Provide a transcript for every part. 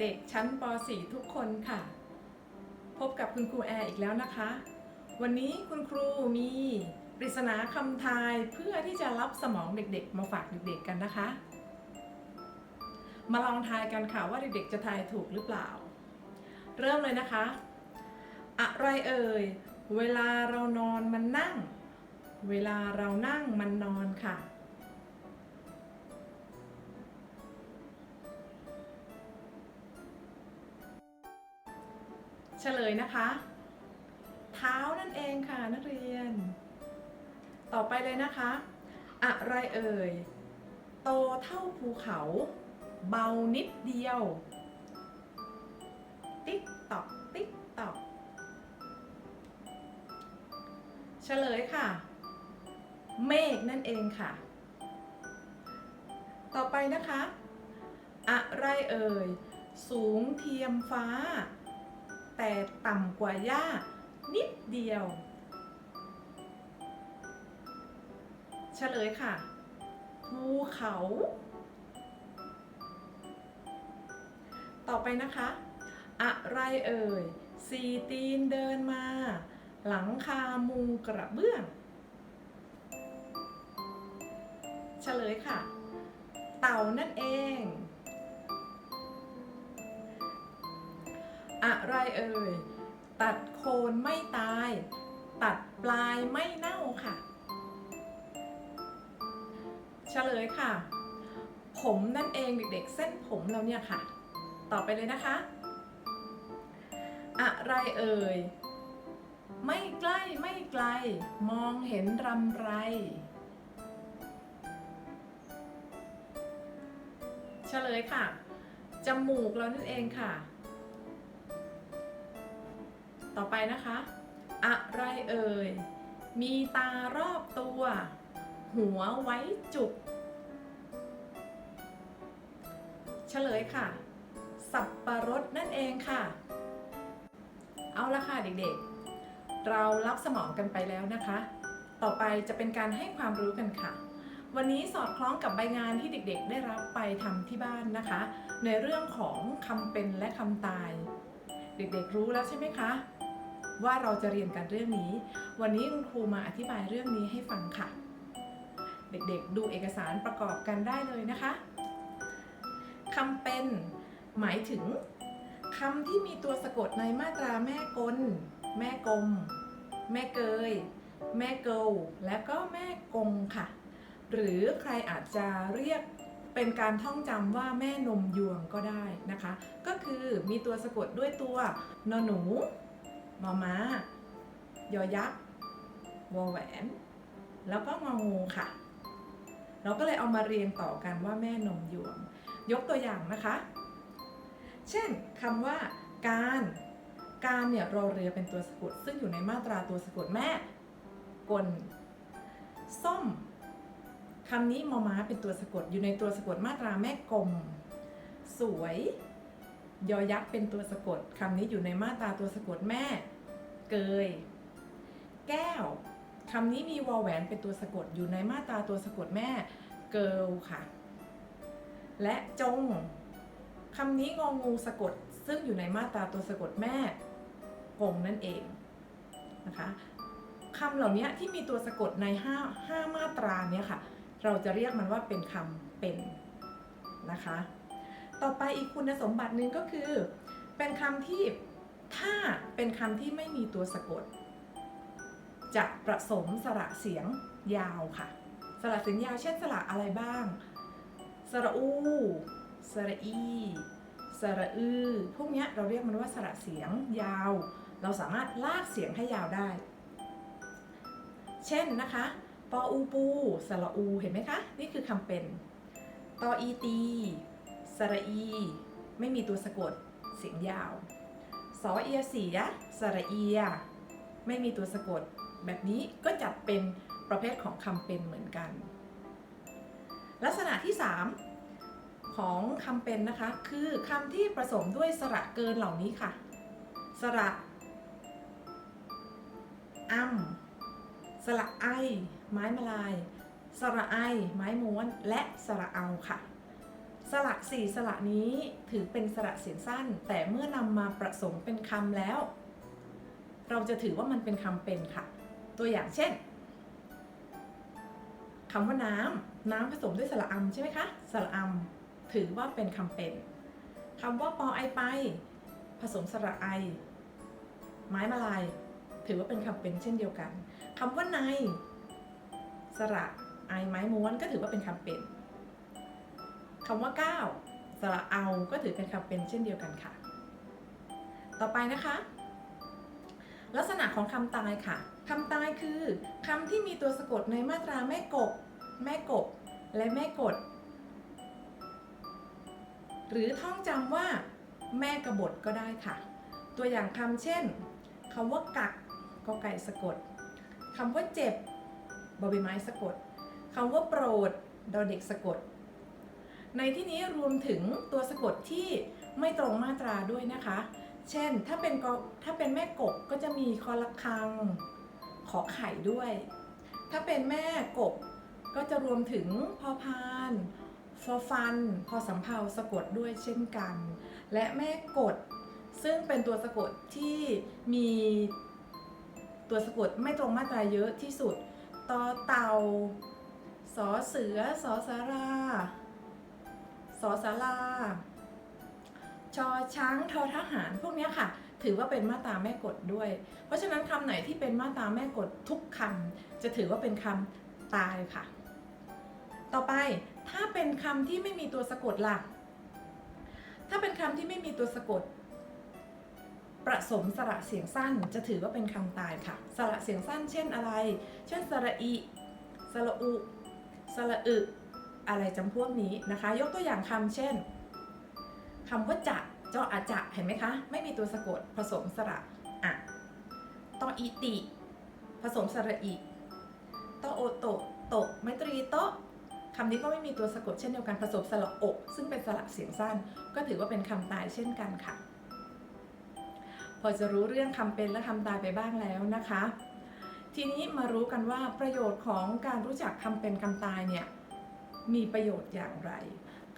เด็กๆ ชั้นป .4 ทุกคนค่ะ พบกับคุณครูแอร์อีกแล้วนะคะ วันนี้คุณครูมีปริศนาคำทายเพื่อที่จะรับสมองเด็กๆ มาฝากเด็กๆกันนะคะ มาลองทายกันค่ะว่าเด็กๆ จะทายถูกหรือเปล่า เริ่มเลยนะคะ อะไรเอ่ย เวลาเรานอนมันนั่ง เวลาเรานั่งมันนอนค่ะ เฉลยนะคะ เท้านั่นเองค่ะนักเรียน ต่อไปเลยนะคะ อะไรเอ่ย โตเท่าภูเขา เบานิดเดียว ติ๊กตอกติ๊กตอกเฉลยค่ะ เมฆนั่นเองค่ะ ต่อไปนะคะ อะไรเอ่ย สูงเทียมฟ้า แต่ต่ำกว่าหญ้านิดเดียว เฉลยค่ะ ภูเขา ต่อไปนะคะ อะไรเอ่ย สี่ตีนเดินมา หลังคามุงกระเบื้อง เฉลยค่ะ เต่านั่นเอง อะไรเอ่ย ตัดโคนไม่ตาย ตัดปลายไม่เน่าค่ะ เฉลยค่ะ ผมนั่นเองเด็กๆ เส้นผมเราเนี่ยค่ะ ต่อไปเลยนะคะ อะไรเอ่ย ไม่ใกล้ไม่ไกล มองเห็นรำไร เฉลยค่ะ จมูกเรานั่นเองค่ะ ต่อไปนะคะ อะไรเอ่ย มีตารอบตัว หัวไว้จุก เฉลยค่ะ สับประรดนั่นเองค่ะ เอาละค่ะเด็กๆ เรารับสมองกันไปแล้วนะคะ ต่อไปจะเป็นการให้ความรู้กันค่ะวันนี้สอดคล้องกับใบงานที่เด็กๆ ได้รับไปทำที่บ้านนะคะ ในเรื่องของคำเป็นและคำตาย เด็กๆรู้แล้วใช่ไหมคะ ว่าเราจะเรียนกันเรื่องนี้ วันนี้คุณครูมาอธิบายเรื่องนี้ให้ฟังค่ะ เด็กๆ ดูเอกสารประกอบกันได้เลยนะคะคำเป็นหมายถึงคำที่มีตัวสะกดในมาตราแม่กล แม่กลม แม่เกย แม่เกลและก็แม่กงค่ะ หรือใครอาจจะเรียกเป็นการท่องจำว่าแม่นมยวงก็ได้นะคะ ก็คือมีตัวสะกดด้วยตัวนอหนู มอม้า ยอยักษ์วอแหวน แล้วก็งองูค่ะ เราก็เลยเอามาเรียงต่อกันว่าแม่นมยวง ยกตัวอย่างนะคะ เช่นคำว่า การ การเนี่ยรอเรือเป็นตัวสะกดซึ่งอยู่ในมาตราตัวสะกดแม่ กล ส้มคำนี้มอม้าเป็นตัวสะกดอยู่ในตัวสะกดมาตราแม่กลม สวย ยอยักษ์เป็นตัวสะกดคำนี้อยู่ในมาตราตัวสะกดแม่ เกย แก้วคำนี้มีวอแหวนเป็นตัวสะกดอยู่ในมาตราตัวสะกดแม่ เกิลค่ะ และจงคำนี้งองูสะกด ซึ่งอยู่ในมาตราตัวสะกดแม่กงนั่นเองนะคะคำเหล่านี้ที่มีตัวสะกดใน5 5มาตราเนี้ยค่ะ เราจะเรียกมันว่าเป็นคำเป็นนะคะ ต่อไปอีกคุณสมบัติหนึ่งก็คือ เป็นคำที่ถ้าเป็นคำที่ไม่มีตัวสะกด จะประสมสระเสียงยาวค่ะ สระเสียงยาวเช่นสระอะไรบ้าง สระอู สระอี สระอือ พวกเนี้ยเราเรียกมันว่าสระเสียงยาว เราสามารถลากเสียงให้ยาวได้ เช่นนะคะปออูปู สระอู เห็นไหมคะ นี่คือคำเป็นตออีตี สระอี ไม่มีตัวสะกด เสียงยาวสอเอียเสียสระเอีย ไม่มีตัวสะกด แบบนี้ก็จัดเป็นประเภทของคำเป็นเหมือนกัน ลักษณะที่ 3 ของคำเป็นนะคะ คือคำที่ผสมด้วยสระเกินเหล่านี้ค่ะ สระอ้ำสระไอ ไม้มลาย สระไอ ไม้ม้วน และสระเอาค่ะ สระสี่สระนี้ถือเป็นสระเสียงสั้น แต่เมื่อนำมาประสมเป็นคำแล้ว เราจะถือว่ามันเป็นคำเป็นค่ะ ตัวอย่างเช่นคำว่าน้ำน้ำผสมด้วยสระอำใช่ไหมคะสระอำถือว่าเป็นคำเป็นคำว่าปอไอไป ผสมสระไอ ไม้มาลาย ถือว่าเป็นคำเป็นเช่นเดียวกันคำว่าใน สระไอไม้ม้วนก็ถือว่าเป็นคำเป็น คำว่าก้าวสระเอาก็ถือเป็นคำเป็นเช่นเดียวกันค่ะ ต่อไปนะคะ ลักษณะของคำตายค่ะคำตายคือคำที่มีตัวสะกดในมาตราแม่กบ แม่กบ และแม่กด หรือท่องจำว่าแม่กบฏก็ได้ค่ะ ตัวอย่างคำเช่นคำว่ากักกอไก่สะกดคำว่าเจ็บบอใบไม้สะกดคำว่าโปรดดอเด็กสะกด ในที่นี้รวมถึงตัวสะกดที่ไม่ตรงมาตราด้วยนะคะ เช่นถ้าเป็นถ้าเป็นแม่กบก็จะมีคอละคัง ขอไข่ด้วย ถ้าเป็นแม่กบก็จะรวมถึงพอพานฟอฟัน พอสำเพาสะกดด้วยเช่นกัน และแม่กด ซึ่งเป็นตัวสะกดที่มีตัวสะกดไม่ตรงมาตราเยอะที่สุด ตอเต่าสอเสือสอสารา สอสาราชอช้างทอทหารพวกนี้ค่ะ ถือว่าเป็นมาตราแม่กฎด้วย เพราะฉะนั้นคำไหนที่เป็นมาตราแม่กฎทุกคำจะถือว่าเป็นคำตายค่ะ ต่อไปถ้าเป็นคำที่ไม่มีตัวสะกดล่ะ ถ้าเป็นคำที่ไม่มีตัวสะกด ประสมสระเสียงสั้นจะถือว่าเป็นคำตายค่ะ สระเสียงสั้นเช่นอะไร เช่นสระอีสระอุสระอึ อะไรจำพวกนี้นะคะ ยกตัวอย่างคำเช่นคำว่าจะจออาจะเห็นไหมคะ ไม่มีตัวสะกดผสมสระอะตออีติ ผสมสระอีตอโอโตโตไมตรีโตคำนี้ก็ไม่มีตัวสะกดเช่นเดียวกันผสมสระอก ซึ่งเป็นสระเสียงสั้น ก็ถือว่าเป็นคำตายเช่นกันค่ะ พอจะรู้เรื่องคำเป็นและคำตายไปบ้างแล้วนะคะ ทีนี้มารู้กันว่าประโยชน์ของการรู้จักคำเป็นคำตายเนี่ย มีประโยชน์อย่างไร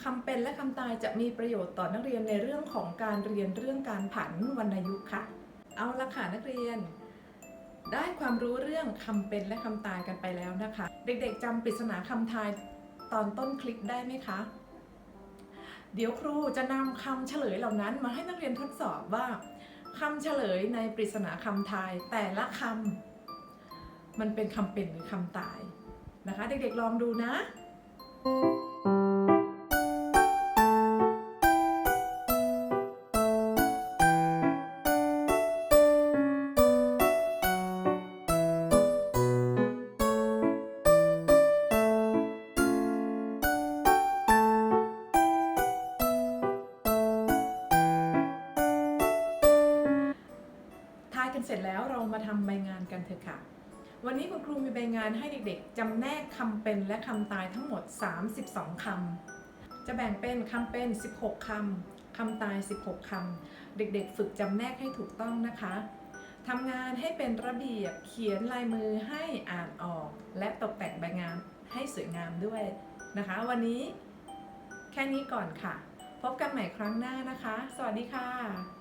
คำเป็นและคำตายจะมีประโยชน์ต่อนักเรียนในเรื่องของการเรียนเรื่องการผันวรรณยุกต์ค่ะ เอาละค่ะนักเรียน ได้ความรู้เรื่องคำเป็นและคำตายกันไปแล้วนะคะ เด็กๆจำปริศนาคำทายตอนต้นคลิปได้ไหมคะ เดี๋ยวครูจะนำคำเฉลยเหล่านั้นมาให้นักเรียนทดสอบว่าคำเฉลยในปริศนาคำทายแต่ละคำมันเป็นคำเป็นหรือคำตายนะคะ เด็กๆลองดูนะ ทายกันเสร็จแล้วเรามาทำใบงานกันเถอะค่ะ วันนี้คุณครูมีใบงานให้เด็กๆจำแนกคำเป็นและคำตายทั้งหมด 32 คำ จะแบ่งเป็นคำเป็น 16 คำ คำตาย 16 คำ เด็กๆ ฝึกจำแนกให้ถูกต้องนะคะทำงานให้เป็นระเบียบ เขียนลายมือให้อ่านออก และตกแต่งใบงานให้สวยงามด้วยนะคะ วันนี้แค่นี้ก่อนค่ะ พบกันใหม่ครั้งหน้านะคะ สวัสดีค่ะ